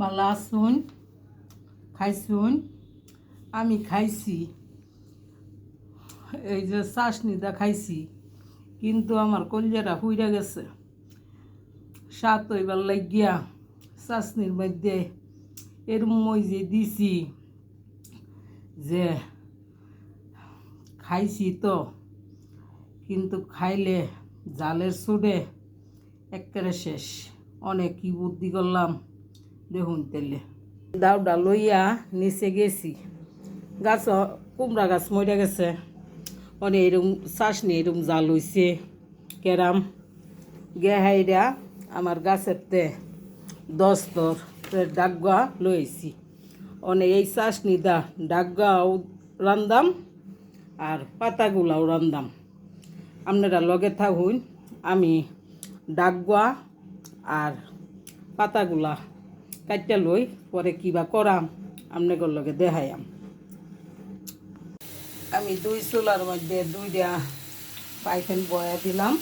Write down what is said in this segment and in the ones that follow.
ভালো আসুন খাইছুন আমি খাইছি। এই যে চাশনিটা খাইছি, কিন্তু আমার কলজাটা হুইরা গেছে। সাত হইবার লাগিয়া চাশনির মধ্যে এর মই যে দিছি, যে খাইছি তো, কিন্তু খাইলে জালের সুডে একেবারে শেষ। অনেক কি বুদ্ধি করলাম। দেখুন তেলে। দাউডা লইয়া নিচে গেছি। গাছ, কুমড়া গাছ মরে গেছে। অনেক এরম চাষনি, এরম জাল হইছে, কেরাম। গেহাইরা আমার গাছের তে দস্তর ডাকগা লইছি। অনেক এই চাষনি দা ডাকগাও রান্দাম আর পাতাগুলাও রান্দাম। আপনারা লগে থাকুন, আমি ডাকগুয়া আর পাতাগুলা কাটতে লই পরে কিবা করাম, আপনাদের লগে দেখাইয়াম। আমি দুই চুলার মধ্যে দুই দুইটা পাইখান বয়া দিলাম।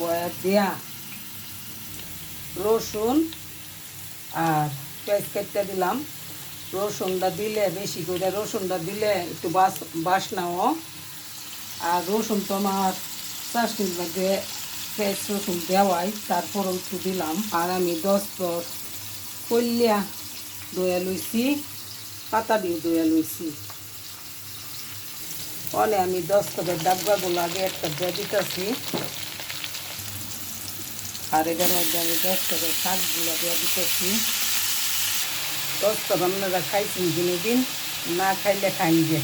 বয়া দিয়া রসুন আর পেঁয়াজ কাটতে দিলাম। রসুনটা দিলে, বেশি করে রসুনটা দিলে একটু বাস, বাসনাও। আর রসুন তো আমার চাষনির মধ্যে পেঁয়াজ রসুন দেওয়াই তারপরেও একটু দিলাম। আর আমি দশ দশ কল্যা দয়া লইছি পাতা দিয়ে দয়া লইছি। অনে আমি দশ করে ডাব্বাগুলো আগে একটা দিয়ে দিতেছি। আর এটার মধ্যে আমি দশ করে শাকগুলো দিয়ে দিতেছি। দশ করে আপনারা খাইছেন দিন না খাইলে খাইন যে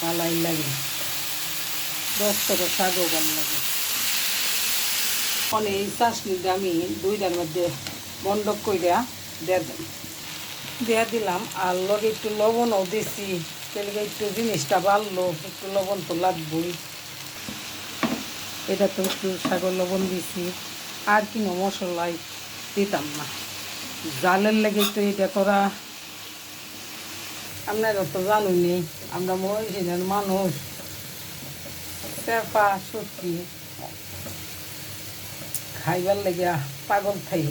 ভালাই লাগে। দশ করে শাকও ভালো লাগে। অনেক এই চাষনিটা আমি দুইটার মধ্যে বন্ধক কইরা দিয়ে দিলাম। আর লগে একটু লবণও দিছি। তাহলে একটু জিনিসটা বাড়লো, একটু লবণ তো লাগবই। এটা তো একটু সাগর লবণ দিছি। আর কোনো মশলাই দিতাম না। জালের লেগে তো এটা করা আপনারা তো জানুনি, আমরা মহিষের মানুষ। চেপা সত্যি। খাইবার লেগে পাগল খাই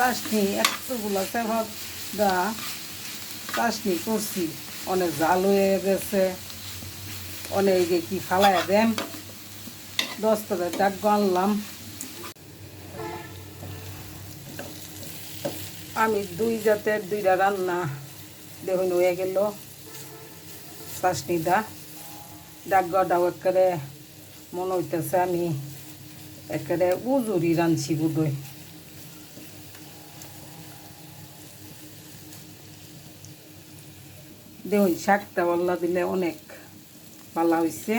চাষনি চেপা দা চাষনি করছি। অনেক জাল হয়ে গেছে, অনেকে কি ফালাই দেন। দশ টাকা ডাক আনলাম। আমি দুই জাতের দুইটা রান্না দেখুন হয়ে গেল। চাষনিটা ডাকগাটাও একেবারে মনে হইতেছে আমি একেবারে উজুরি রাঁধছি বোধহয়। দেখুন শাকটা বল্লা দিলে অনেক ভালো হয়েছে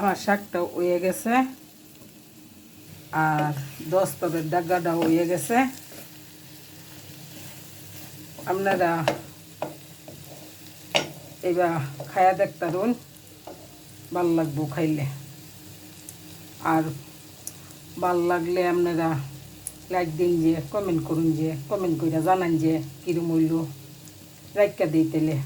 আমার শাকটা হয়ে গেছে। আর দশ তবের ডাগাটা হয়ে গেছে। আপনারা এবার খায়া দেখতারুন ভালো লাগবো খাইলে। আর ভালো লাগলে আপনারা লাইক দিন যে কমেন্ট করুন যে কমেন্ট করে জানান যে, কিরম হইল রাইকা দিই তেলে